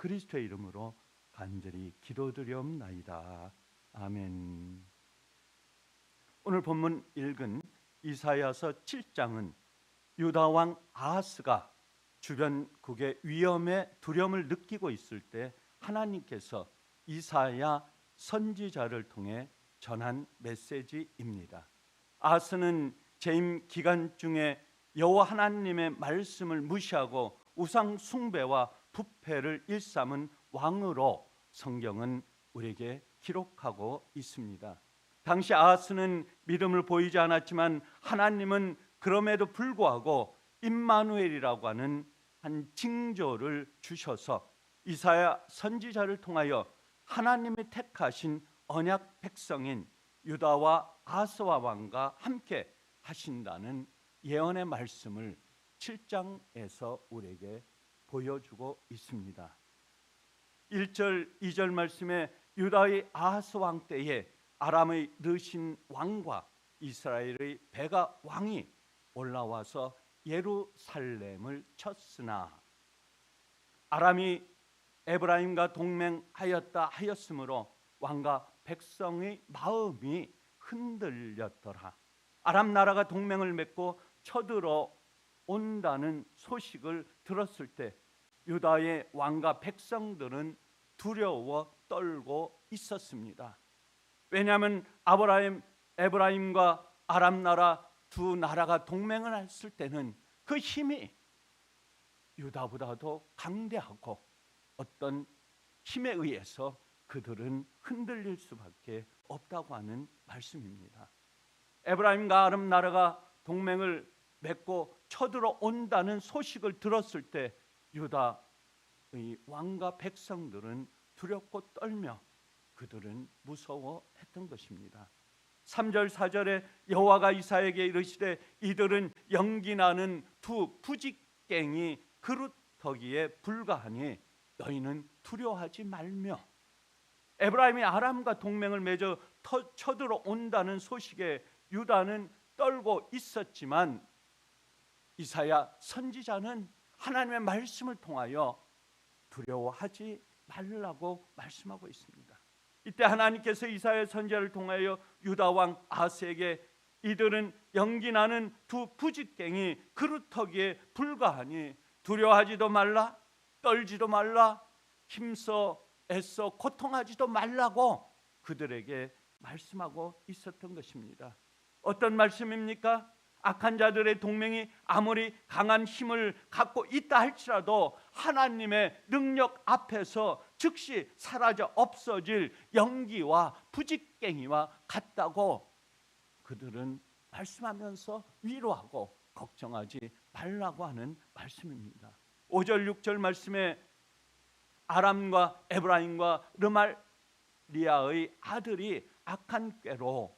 그리스도의 이름으로 간절히 기도드리옵나이다. 아멘. 오늘 본문 읽은 이사야서 7장은 유다 왕 아하스가 주변국의 위험에 두려움을 느끼고 있을 때 하나님께서 이사야 선지자를 통해 전한 메시지입니다. 아하스는 재임 기간 중에 여호와 하나님의 말씀을 무시하고 우상 숭배와 부패를 일삼은 왕으로 성경은 우리에게 기록하고 있습니다. 당시 아하스는 믿음을 보이지 않았지만 하나님은 그럼에도 불구하고 임마누엘이라고 하는 한 징조를 주셔서 이사야 선지자를 통하여 하나님이 택하신 언약 백성인 유다와 아스와 왕과 함께 하신다는 예언의 말씀을 7장에서 우리에게 보여주고 있습니다. 1절, 2절 말씀에 유다의 아하스 왕 때에 아람의 르신 왕과 이스라엘의 베가 왕이 올라와서 예루살렘을 쳤으나 아람이 에브라임과 동맹하였다 하였으므로 왕과 백성의 마음이 흔들렸더라. 아람 나라가 동맹을 맺고 쳐들어 온다는 소식을 들었을 때 유다의 왕과 백성들은 두려워 떨고 있었습니다. 왜냐하면 아브라임 에브라임과 아람 나라 두 나라가 동맹을 했을 때는 그 힘이 유다보다도 강대하고 어떤 힘에 의해서 그들은 흔들릴 수밖에 없다고 하는 말씀입니다. 에브라임과 아람 나라가 동맹을 맺고 쳐들어 온다는 소식을 들었을 때 유다의 왕과 백성들은 두렵고 떨며 그들은 무서워했던 것입니다. 3절 4절에 여호와가 이사에게 이르시되 이들은 연기 나는 두 부직갱이 그루터기에 불과하니 너희는 두려워하지 말며 에브라임이 아람과 동맹을 맺어 쳐들어 온다는 소식에 유다는 떨고 있었지만 이사야 선지자는 하나님의 말씀을 통하여 두려워하지 말라고 말씀하고 있습니다. 이때 하나님께서 이사야 선지자를 통하여 유다 왕 아스에게 이들은 연기 나는 두 부직갱이 그루터기에 불과하니 두려워하지도 말라 떨지도 말라 힘써 애써 고통하지도 말라고 그들에게 말씀하고 있었던 것입니다. 어떤 말씀입니까? 악한 자들의 동맹이 아무리 강한 힘을 갖고 있다 할지라도 하나님의 능력 앞에서 즉시 사라져 없어질 연기와 부직갱이와 같다고 그들은 말씀하면서 위로하고 걱정하지 말라고 하는 말씀입니다. 5절 6절 말씀에 아람과 에브라임과 르말리아의 아들이 악한 꾀로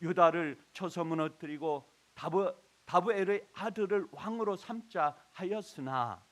유다를 쳐서 무너뜨리고 다브 다브엘의 아들을 왕으로 삼자 하였으나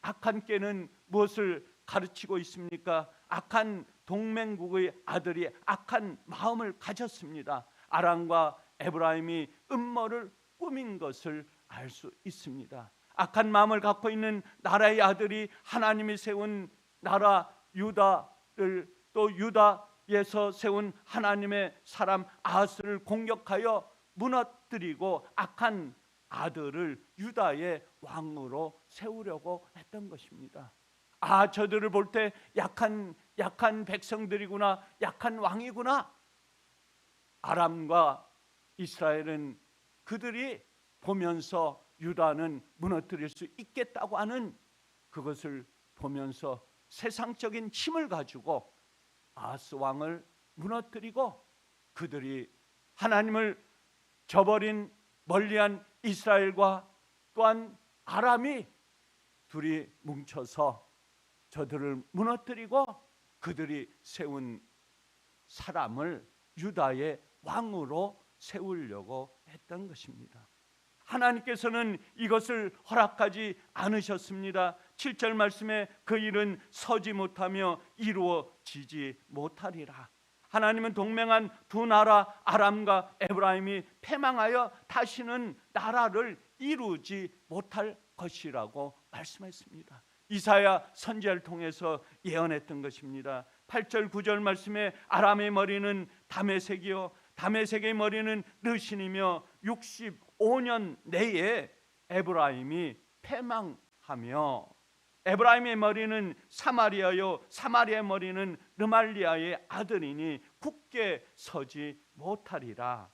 악한 꾀는 무엇을 가르치고 있습니까? 악한 동맹국의 아들이 악한 마음을 가졌습니다. 아람과 에브라임이 음모를 꾸민 것을 알 수 있습니다. 악한 마음을 갖고 있는 나라의 아들이 하나님이 세운 나라 유다를 또 유다에서 세운 하나님의 사람 아스를 공격하여 무너 뜨리고 악한 아들을 유다의 왕으로 세우려고 했던 것입니다. 아, 저들을 볼 때 약한 약한 백성들이구나. 약한 왕이구나. 아람과 이스라엘은 그들이 보면서 유다는 무너뜨릴 수 있겠다고 하는 그것을 보면서 세상적인 힘을 가지고 아스 왕을 무너뜨리고 그들이 하나님을 저버린 멀리한 이스라엘과 또한 아람이 둘이 뭉쳐서 저들을 무너뜨리고 그들이 세운 사람을 유다의 왕으로 세우려고 했던 것입니다. 하나님께서는 이것을 허락하지 않으셨습니다. 7절 말씀에 그 일은 서지 못하며 이루어지지 못하리라. 하나님은 동맹한 두 나라 아람과 에브라임이 패망하여 다시는 나라를 이루지 못할 것이라고 말씀했습니다. 이사야 선지자를 통해서 예언했던 것입니다. 8절 9절 말씀에 아람의 머리는 다메색이요 다메색의 머리는 르신이며 65년 내에 에브라임이 패망하며 에브라임의 머리는 사마리아요 사마리아의 머리는 르말리아의 아들이니 굳게 서지 못하리라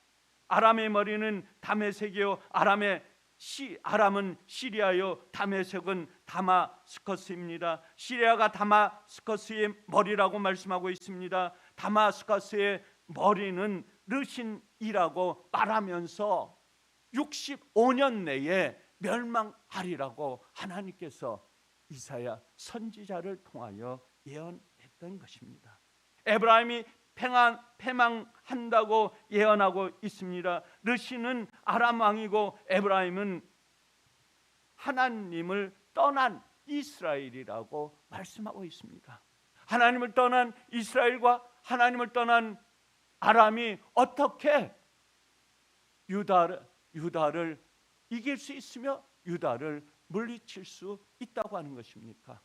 아람의 머리는 다메색이요 아람의 시 아람은 시리아요 다메색은 다마스커스입니다. 시리아가 다마스커스의 머리라고 말씀하고 있습니다. 다마스커스의 머리는 르신이라고 말하면서 65년 내에 멸망하리라고 하나님께서 이사야 선지자를 통하여 예언했던 것입니다. 에브라임이 팽한, 패망한다고 예언하고 있습니다. 르시는 아람 왕이고 에브라임은 하나님을 떠난 이스라엘이라고 말씀하고 있습니다. 하나님을 떠난 이스라엘과 하나님을 떠난 아람이 어떻게 유다, 유다를 이길 수 있으며 유다를 물리칠 수 있다고 하는 것입니까?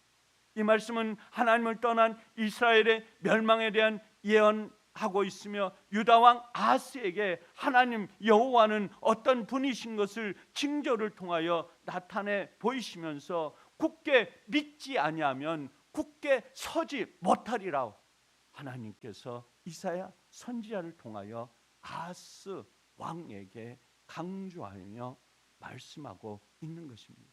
이 말씀은 하나님을 떠난 이스라엘의 멸망에 대한 예언하고 있으며 유다 왕 아스에게 하나님 여호와는 어떤 분이신 것을 징조를 통하여 나타내 보이시면서 굳게 믿지 아니하면 굳게 서지 못하리라 하나님께서 이사야 선지자를 통하여 아스 왕에게 강조하며 말씀하고 있는 것입니다.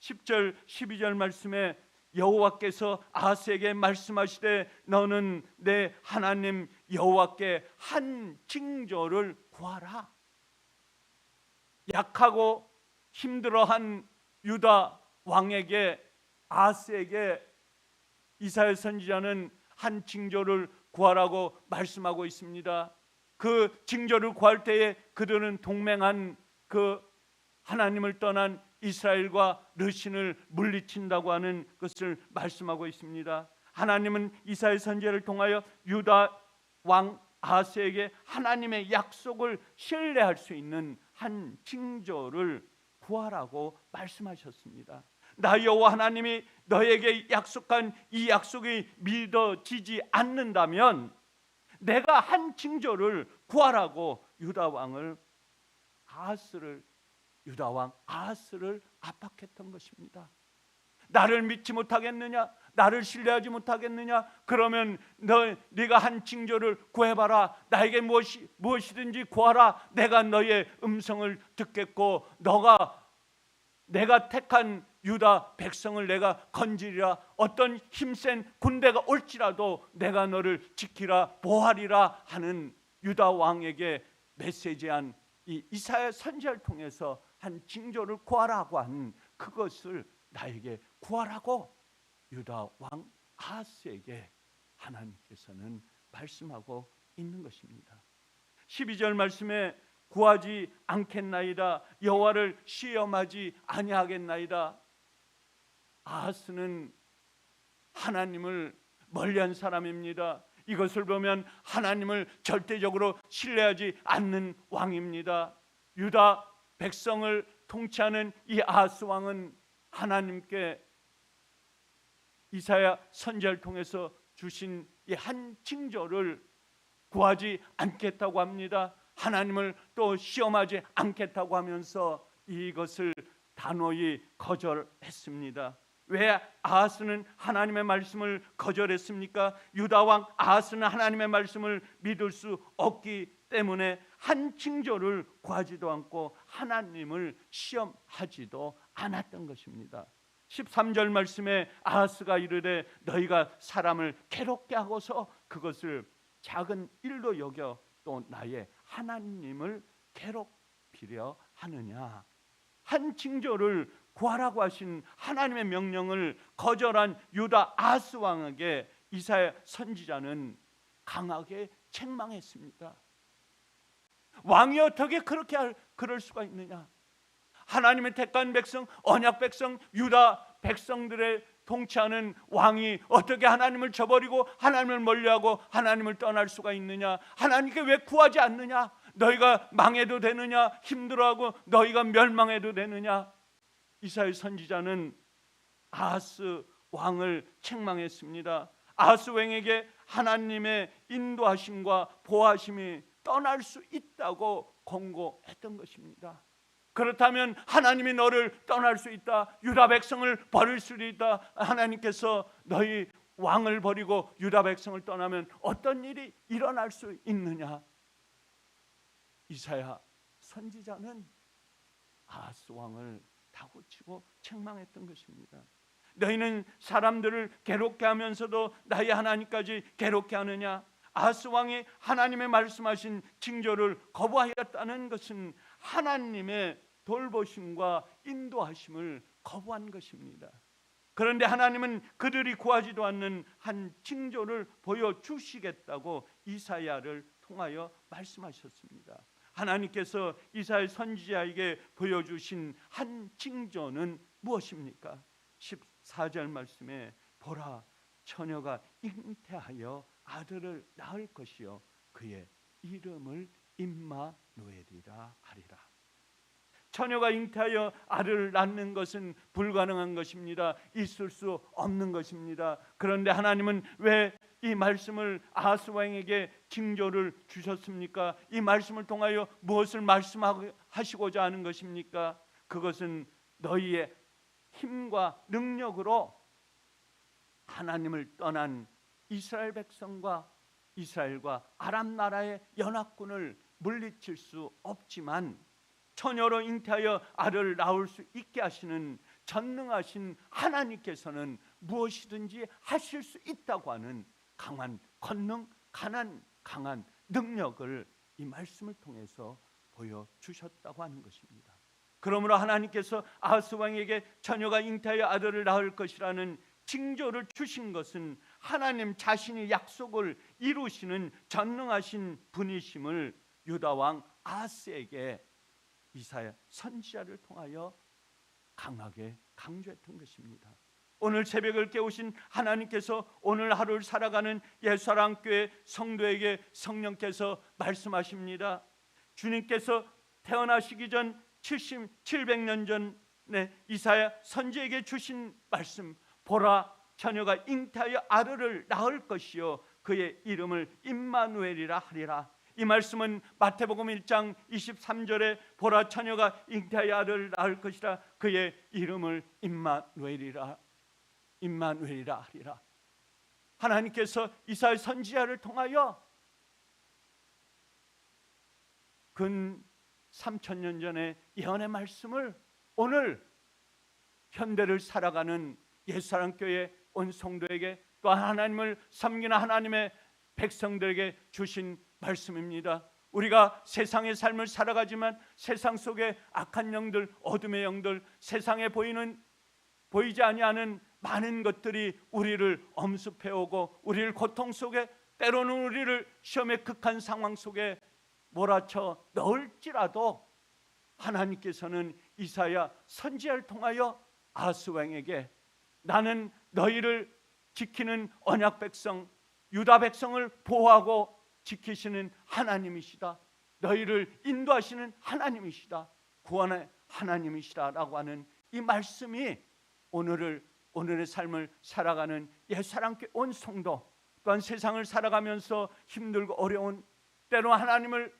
10절 12절 말씀에 여호와께서 아스에게 말씀하시되 너는 내 하나님 여호와께 한 징조를 구하라. 약하고 힘들어한 유다 왕에게 아스에게 이사야 선지자는 한 징조를 구하라고 말씀하고 있습니다. 그 징조를 구할 때에 그들은 동맹한 그 하나님을 떠난 이스라엘과 르신을 물리친다고 하는 것을 말씀하고 있습니다. 하나님은 이사의 선제를 통하여 유다 왕 아스에게 하나님의 약속을 신뢰할 수 있는 한 징조를 구하라고 말씀하셨습니다. 나 여호와 하나님이 너에게 약속한 이 약속이 믿어지지 않는다면 내가 한 징조를 구하라고 유다 왕을 아스를 유다 왕 아스를 압박했던 것입니다. 나를 믿지 못하겠느냐? 나를 신뢰하지 못하겠느냐? 그러면 너 네가 한 징조를 구해봐라. 나에게 무엇이 무엇이든지 구하라. 내가 너의 음성을 듣겠고 너가 내가 택한 유다 백성을 내가 건지리라. 어떤 힘센 군대가 올지라도 내가 너를 지키라 보하리라 하는 유다 왕에게 메시지한 이 이사야 선지자를 통해서 한 징조를 구하라고 한 그것을 나에게 구하라고 유다 왕 아스에게 하나님께서는 말씀하고 있는 것입니다. 12절 말씀에 구하지 않겠나이다 여호와를 시험하지 아니하겠나이다 아스는 하나님을 멀리한 사람입니다. 이것을 보면 하나님을 절대적으로 신뢰하지 않는 왕입니다. 유다 백성을 통치하는 이 아스 왕은 하나님께 이사야 선지자를 통해서 주신 이 한 징조를 구하지 않겠다고 합니다. 하나님을 또 시험하지 않겠다고 하면서 이것을 단호히 거절했습니다. 왜 아하스는 하나님의 말씀을 거절했습니까? 유다 왕 아하스는 하나님의 말씀을 믿을 수 없기 때문에 한 징조를 구하지도 않고 하나님을 시험하지도 않았던 것입니다. 13절 말씀에 아하스가 이르되 너희가 사람을 괴롭게 하고서 그것을 작은 일로 여겨 또 나의 하나님을 괴롭히려 하느냐 한 징조를 구하라고 하신 하나님의 명령을 거절한 유다 아스 왕에게 이사야 선지자는 강하게 책망했습니다. 왕이 어떻게 그렇게 할, 그럴 수가 있느냐? 하나님의 택한 백성, 언약 백성, 유다 백성들의 통치하는 왕이 어떻게 하나님을 저버리고 하나님을 멀리하고 하나님을 떠날 수가 있느냐? 하나님께 왜 구하지 않느냐? 너희가 망해도 되느냐? 힘들어하고 너희가 멸망해도 되느냐? 이사야 선지자는 아하스 왕을 책망했습니다. 아하스 왕에게 하나님의 인도하심과 보하심이 떠날 수 있다고 권고했던 것입니다. 그렇다면 하나님이 너를 떠날 수 있다. 유다 백성을 버릴 수 있다. 하나님께서 너희 왕을 버리고 유다 백성을 떠나면 어떤 일이 일어날 수 있느냐? 이사야 선지자는 아하스 왕을 다고치고 책망했던 것입니다. 너희는 사람들을 괴롭게 하면서도 나의 하나님까지 괴롭게 하느냐? 아하스 왕이 하나님의 말씀하신 징조를 거부하였다는 것은 하나님의 돌보심과 인도하심을 거부한 것입니다. 그런데 하나님은 그들이 구하지도 않는 한 징조를 보여 주시겠다고 이사야를 통하여 말씀하셨습니다. 하나님께서 이사야 선지자에게 보여주신 한 징조는 무엇입니까? 14절 말씀에 보라 처녀가 잉태하여 아들을 낳을 것이요 그의 이름을 임마누엘이라 하리라. 처녀가 잉태하여 아들을 낳는 것은 불가능한 것입니다. 있을 수 없는 것입니다. 그런데 하나님은 왜 이 말씀을 아하스 왕에게 징조를 주셨습니까? 이 말씀을 통하여 무엇을 말씀하시고자 하는 것입니까? 그것은 너희의 힘과 능력으로 하나님을 떠난 이스라엘 백성과 이스라엘과 아람 나라의 연합군을 물리칠 수 없지만 처녀로 잉태하여 아들을 낳을 수 있게 하시는 전능하신 하나님께서는 무엇이든지 하실 수 있다고 하는 강한 권능, 강한 강한 능력을 이 말씀을 통해서 보여 주셨다고 하는 것입니다. 그러므로 하나님께서 아하스 왕에게 처녀가 잉태하여 아들을 낳을 것이라는 징조를 주신 것은 하나님 자신이 약속을 이루시는 전능하신 분이심을 유다 왕 아하스에게 이사야 선지자를 통하여 강하게 강조했던 것입니다. 오늘 새벽을 깨우신 하나님께서 오늘 하루를 살아가는 예수사랑교회 성도에게 성령께서 말씀하십니다. 주님께서 태어나시기 전 70, 700년 전에 이사야 선지에게 주신 말씀 보라 처녀가 잉태하여 아들을 낳을 것이요. 그의 이름을 임마누엘이라 하리라. 이 말씀은 마태복음 1장 23절에 보라 처녀가 잉태하여 아들을 낳을 것이라 그의 이름을 임마누엘이라 임마누엘이라 하리라. 하나님께서 이사야 선지자를 통하여 근 3천년 전에 예언의 말씀을 오늘 현대를 살아가는 옛사랑교회 온 성도에게 또 하나님을 섬기는 하나님의 백성들에게 주신 말씀입니다. 우리가 세상의 삶을 살아가지만 세상 속에 악한 영들, 어둠의 영들, 세상에 보이는 보이지 아니하는 많은 것들이 우리를 엄습해 오고 우리를 고통 속에 때로는 우리를 시험의 극한 상황 속에 몰아쳐 넣을지라도 하나님께서는 이사야 선지자를 통하여 아스 왕에게 나는 너희를 지키는 언약 백성 유다 백성을 보호하고 지키시는 하나님이시다. 너희를 인도하시는 하나님이시다. 구원의 하나님이시다라고 하는 이 말씀이 오늘을 오늘의 삶을 살아가는 옛사랑께 온 성도 또한 세상을 살아가면서 힘들고 어려운 때로 하나님을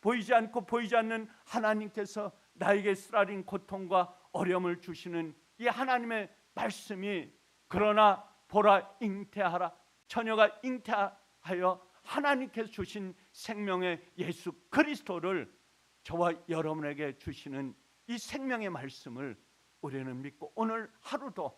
보이지 않고 보이지 않는 하나님께서 나에게 쓰라린 고통과 어려움을 주시는 이 하나님의 말씀이 그러나 보라 잉태하라 처녀가 잉태하여 하나님께서 주신 생명의 예수 그리스도를 저와 여러분에게 주시는 이 생명의 말씀을 우리는 믿고 오늘 하루도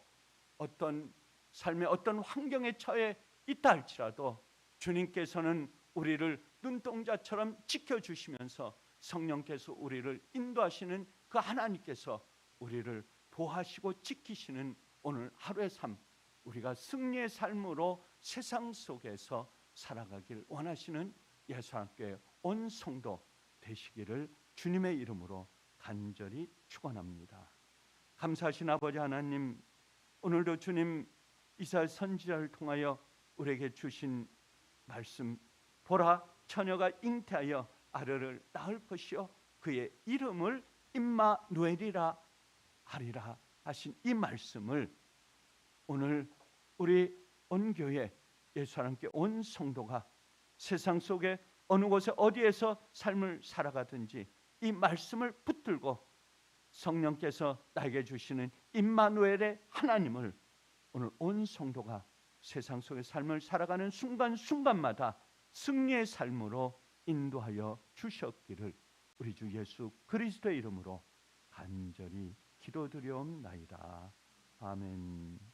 어떤 삶의 어떤 환경에 처해 있다 할지라도 주님께서는 우리를 눈동자처럼 지켜주시면서 성령께서 우리를 인도하시는 그 하나님께서 우리를 보하시고 지키시는 오늘 하루의 삶 우리가 승리의 삶으로 세상 속에서 살아가길 원하시는 예수학교의 온 성도 되시기를 주님의 이름으로 간절히 축원합니다. 감사하신 아버지 하나님 오늘도 주님 이사 선지자를 통하여 우리에게 주신 말씀 보라 처녀가 잉태하여 아들을 낳을 것이요 그의 이름을 임마누엘이라 하리라 하신 이 말씀을 오늘 우리 온 교회 예수 하나님께 온 성도가 세상 속에 어느 곳에 어디에서 삶을 살아가든지 이 말씀을 붙들고 성령께서 나에게 주시는 임마누엘의 하나님을 오늘 온 성도가 세상 속의 삶을 살아가는 순간순간마다 승리의 삶으로 인도하여 주셨기를 우리 주 예수 그리스도의 이름으로 간절히 기도드려옵나이다. 아멘.